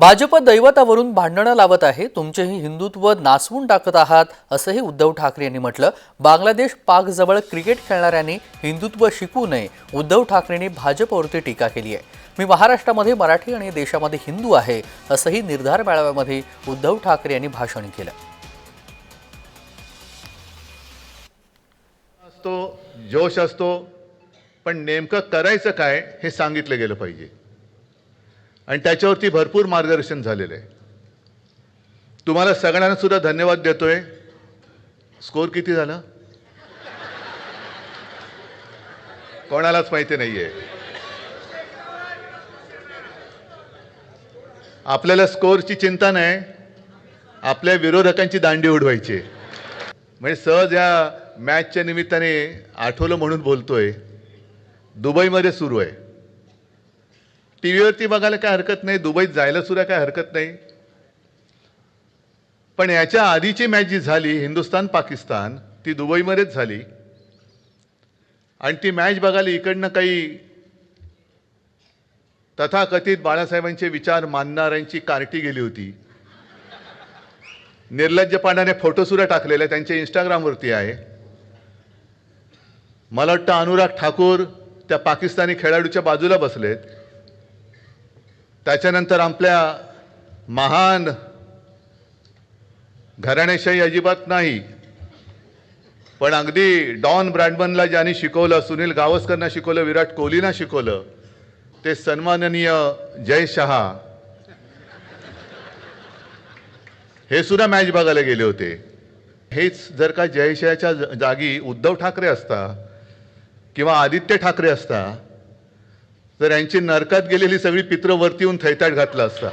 भाजप दैवतावरून भांडणं लावत आहे तुमचेही हिंदुत्व नासवून टाकत आहात असंही उद्धव ठाकरे यांनी म्हटलं. बांगलादेश पाकजवळ क्रिकेट खेळणाऱ्यांनी हिंदुत्व शिकू नये उद्धव ठाकरेंनी भाजपवरती टीका केली आहे. मी महाराष्ट्रामध्ये मराठी आणि देशामध्ये हिंदू आहे असंही निर्धार मेळाव्यामध्ये उद्धव ठाकरे यांनी भाषण केलं. असतो जोश असतो पण नेमकं करायचं काय हे सांगितलं गेलं पाहिजे. आणि त्याच्यावरती भरपूर मार्गदर्शन झालेलं आहे. तुम्हाला सगळ्यांना सुद्धा धन्यवाद देतोय. स्कोर किती झाला? कोणालाच माहिती नाहीये. आपल्याला स्कोरची चिंता नाही. आपल्या विरोधकांची दांडी उडवायची म्हणजे सहज या मॅचच्या निमित्ताने आठवलं म्हणून बोलतोय. दुबईमध्ये सुरू आहे. टी व्हीवरती बघायला काय हरकत नाही दुबईत जायला सुद्धा काय हरकत नाही. पण याच्या आधीची मॅच जी झाली हिंदुस्तान पाकिस्तान ती दुबईमध्येच झाली. आणि ती मॅच बघायला इकडनं काही तथाकथित बाळासाहेबांचे विचार मानणाऱ्यांची कार्टी गेली होती. निर्लज्जपणाने फोटोसुद्धा टाकलेले त्यांच्या इंस्टाग्रामवरती आहे. मला वाटतं अनुराग ठाकूर त्या पाकिस्तानी खेळाडूच्या बाजूला बसलेत. त्याच्यानंतर आपल्या महान घराण्याशाही अजिबात नाही. पण अगदी डॉन ब्रॅडमनला ज्यांनी शिकवलं सुनील गावस्करना शिकवलं विराट कोहलीना शिकवलं ते सन्माननीय जय शहा. हे सुद्धा मॅच बघायला गेले होते. हेच जर का जयशयाच्या जागी उद्धव ठाकरे असता किंवा आदित्य ठाकरे असता तर यांची नरकात गेलेली सगळी पित्र वरती येऊन थैताट घातला असता.